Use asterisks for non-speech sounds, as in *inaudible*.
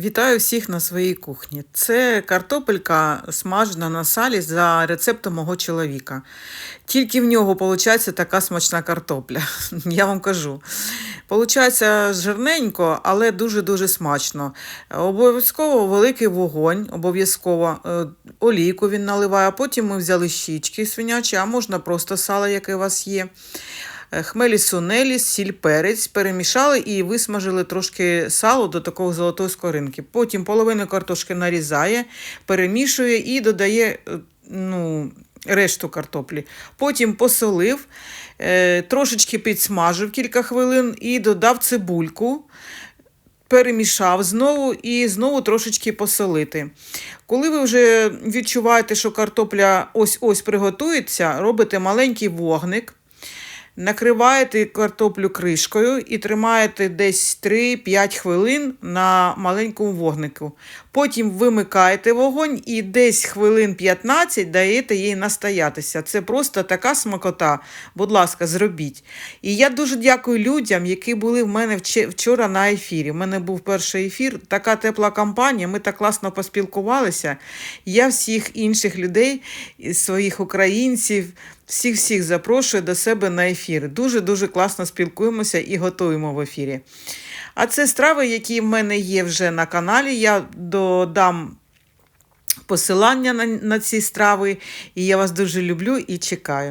Вітаю всіх на своїй кухні. Це картопелька смажена на салі за рецептом мого чоловіка. Тільки в нього виходить така смачна картопля. *laughs* Я вам кажу. Получається жирненько, але дуже-дуже смачно. Обов'язково великий вогонь, обов'язково Е, олійку він наливає. Потім ми взяли щічки свинячі, а можна просто сало, яке у вас є. Е, Хмелі сунелі, сіль, перець перемішали і висмажили трошки сало до такого золотої скоринки. Потім половину картошки нарізає, перемішує і додає е, ну, решту картоплі. Потім посолив, е, трошечки підсмажив кілька хвилин і додав цибульку. Перемішав знову і знову трошечки посолити. Коли ви вже відчуваєте, що картопля ось-ось приготується, робите маленький вогник, накриваєте картоплю кришкою і тримаєте десь 3-5 хвилин на маленькому вогнику. Потім вимикаєте вогонь і десь хвилин 15 даєте їй настоятися. Це просто така смакота. Будь ласка, зробіть. І я дуже дякую людям, які були в мене вчора на ефірі. У мене був перший ефір, така тепла компанія, ми так класно поспілкувалися. Я всіх інших людей, своїх українців, всіх-всіх запрошую до себе на ефір. Дуже-дуже класно спілкуємося і готуємо в ефірі. А це страви, які в мене є вже на каналі. Я додам посилання на, на ці страви. І я вас дуже люблю і чекаю.